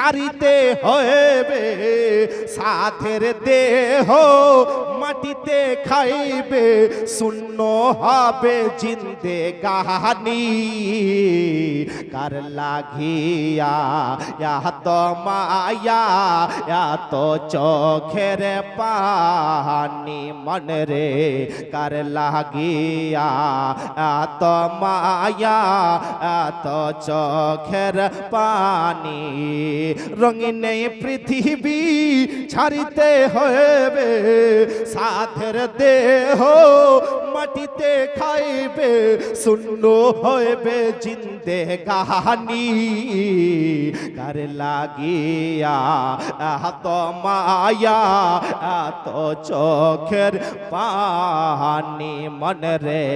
ছাড়িতে হইবে, সাথের দেহ মাটিতে খাইবে, শূন্য হবে জিন্দে গাহানি। কার লাগিয়া, এত মায়া, এত চোখের পানি মন রে কার লাগিয়া, এত মায়া, এত চোখের পানি রঙিন পৃথিবী ছাড়িতে হইবে। সাধের দেহ মাটিতে খাইবে, শূন্য হইবে জিন্দে গাহানি কার লাগিয়া এত মায়া এত চোখের পানি মন রে।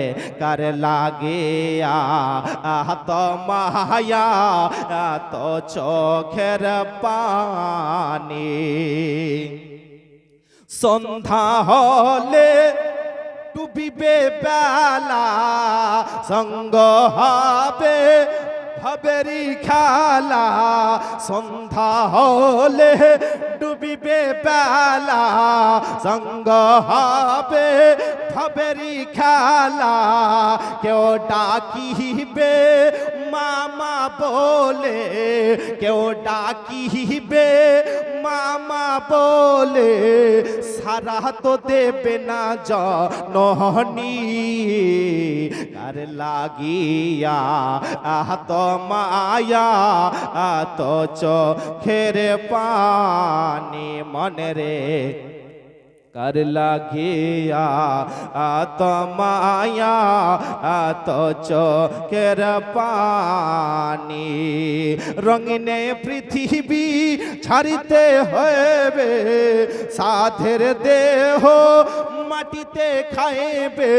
কার লাগিয়া এত মায়া এত চোখের পানি সন্ধ্যা হলে ডুবিবে বেলা সঙ্গ হবে ভবেরি খেলা। সন্ধ্যা হলে ডুবিবে বেলা সঙ্গ হবে ভবেরি খেলা। কেউ ডাকিবে, মামা বলে, কেউ ডাকিবে, মামা বলে সারা তো দেবে না জনহনি কার লাগিয়া আহত মায়া আত চোখের পানি মনে রে। কর লাগিয়া আত মায়া আত চোখের পানি। রঙিনে পৃথিবী ছাড়িতে হইবে। সাধের দেহ মাটিতে খাইবে,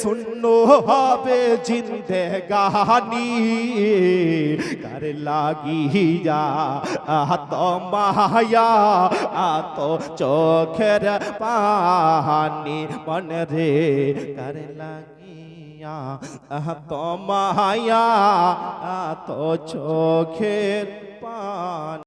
শূন্য হবে জিন্দে গাহানি। কার লাগিয়া আত মায়া আত চোখের পাহানি মন রে। কার লাগিয়া আত মায়া আত চোখের পানি